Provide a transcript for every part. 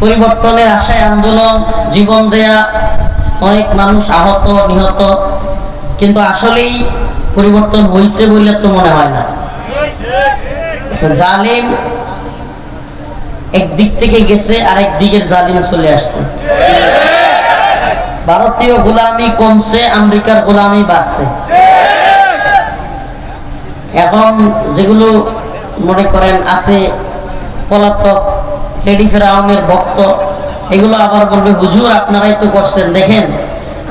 পরিবর্তনের আশায় আন্দোলন, জীবন দেয়া, অনেক মানুষ আহত, নিহত। কিন্তু আসলেই পরিবর্তন হয়েছে বলে তো মনে হয় না। জালিম একদিক থেকে গেছে, আরেক দিকের জালিম চলে আসছে। ভারতীয় গোলামি কমছে, আমেরিকার গোলামি বাড়ছে। এখন যেগুলো মনে করেন আছে, পলাতক লেডি ফেরাউনের ভক্ত, এগুলো আবার বলবে, হুজুর, আপনারাই তো করছেন, দেখেন,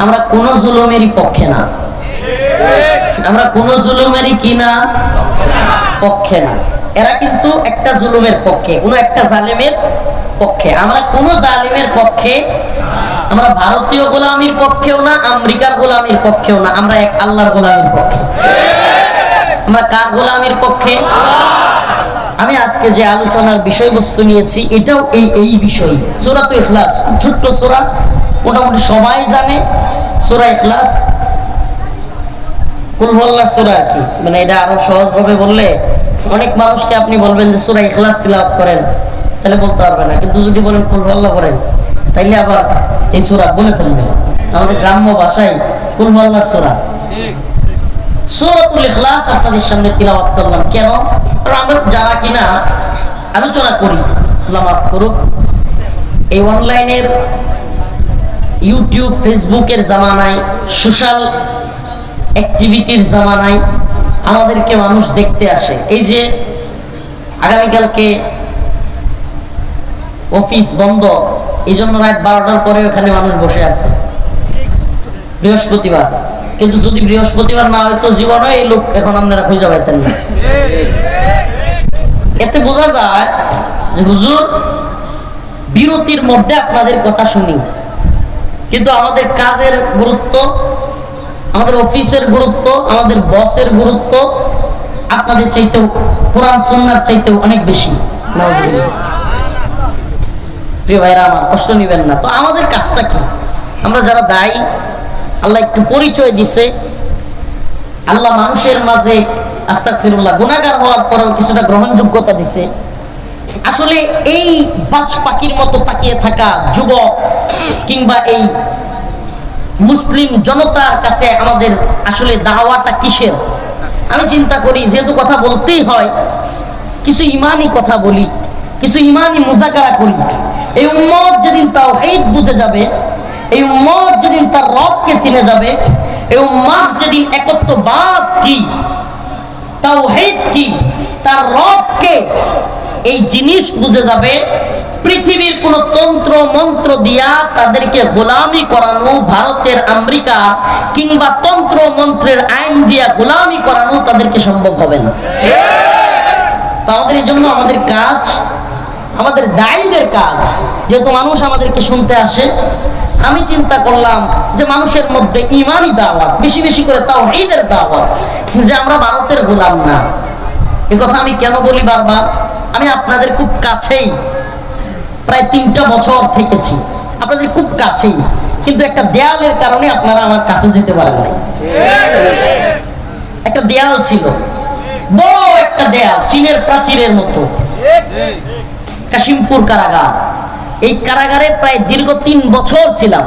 আমরা কোন জুলুমেরই পক্ষে না। আমরা কোন জুলুমেরই কি না? পক্ষে না। এরা কিন্তু একটা জুলুমের পক্ষে, কোন একটা জালেমের পক্ষে। আমরা কোন জালেমের পক্ষে আমরা ভারতীয় গোলামির পক্ষেও না, আমেরিকার গোলামির পক্ষেও না, আমরা এক আল্লাহর গোলামির পক্ষে। আমরা কার গোলামির পক্ষে? আমি আজকে যে আলোচনার বিষয়বস্তু নিয়েছি, এটাও এই এই বিষয়। সোরা তো ইখলাস খুব ছোট্ট সোরা, মোটামুটি সবাই জানে। সোরা ইখলাস কুলহল্লা সোরা আর কি। মানে এটা আরও সহজভাবে বললে অনেক মানুষকে আপনি বলবেন যে সোরা ইখলাস তিলাওয়াত করেন, তাহলে বলতে পারবে না। কিন্তু যদি বলেন কুলহল্লা করেন তাইলে আবার এই সোরা বলে ফেলবে আমাদের গ্রাম্য ভাষায় কুলহল্লার সোরা। সূরাতুল ইখলাস আপনাদের সামনে তিলাওয়াত করলাম। কেন? আমরা যারা কিনা আলোচনা করি মাফ করুক, এই অনলাইনের ইউটিউব, ফেসবুকের জামানায়, সোশ্যাল অ্যাক্টিভিটির জামানায় আমাদেরকে মানুষ দেখতে আসে। এই যে আগামীকালকে অফিস বন্ধ এই জন্য রাত বারোটার পরে ওখানে মানুষ বসে আছে। বৃহস্পতিবার। কিন্তু যদি বৃহস্পতিবার না হয়তো জীবনে এই লোক এখন আপনারা খুঁজে পাইতেন না। এতে বোঝা যায় যে হুজুর, বিরতির মধ্যে আপনাদের কথা শুনি। কিন্তু আমাদের কাজের গুরুত্ব, আমাদের অফিসের গুরুত্ব, আমাদের বসের গুরুত্ব আপনাদের চাইতেও, কোরআন, সুন্নার চাইতেও অনেক বেশি। প্রিয় ভাইরা আমার, কষ্ট নিবেন না। তো আমাদের কাজটা কি? আমরা যারা দায়ী, আল্লাহ একটু পরিচয় দিছে। আল্লাহ মানুষের মাঝে গুণাগার হওয়ার পরেও কিছুটা গ্রহণযোগ্যতা দিছে। আসলে এই বাজ পাখির মতো তাকিয়ে থাকা যুবক কিংবা এই মুসলিম জনতার কাছে আমাদের আসলে দাওয়াটা কিসের? আমি চিন্তা করি, যেহেতু কথা বলতেই হয়, কিছু ইমানই কথা বলি, কিছু ইমানই মুজাকারা করি। এই উম্মত যেদিন তাও হেদ বুঝে যাবে, এই উম্মত যেদিন তার রবকে চিনে যাবে, এই উম্মত যেদিন একত্ববাদ কি তাও হেদ কি? তার রবকে এই জিনিস বুঝে যাবে, পৃথিবীর কোন তন্ত্র মন্ত্র দিয়া তাদেরকে গোলামি করানো, ভারতের আমেরিকা কিংবা তন্ত্র মন্ত্রের আইন দিয়া গোলামি করানো তাদেরকে সম্ভব হবে না। আমাদের এই জন্য আমাদের কাজ, আমাদের দায়ীদের কাজ, যেহেতু মানুষ আমাদেরকে শুনতে আসে আমি চিন্তা করলাম যে মানুষের মধ্যে ইমানই দাওয়াত, বেশি বেশি করে তাও ঈদের দাওয়াত, যে আমরা ভারতের গোলাম না। এ কথা আমি কেন বলি বারবার? আমি আপনাদের খুব কাছেই, প্রায় তিনটা বছর থেকেছি। আপনাদের খুব কাছেই, কিন্তু একটা দেয়ালের কারণে আপনারা আমার কাছে যেতে পারেন নাই। একটা দেয়াল ছিল। বড় একটা দেয়াল, চীনের প্রাচীরের মতো। কাশিমপুর কারাগার। এই কারাগারে প্রায় দীর্ঘ তিন বছর ছিলাম।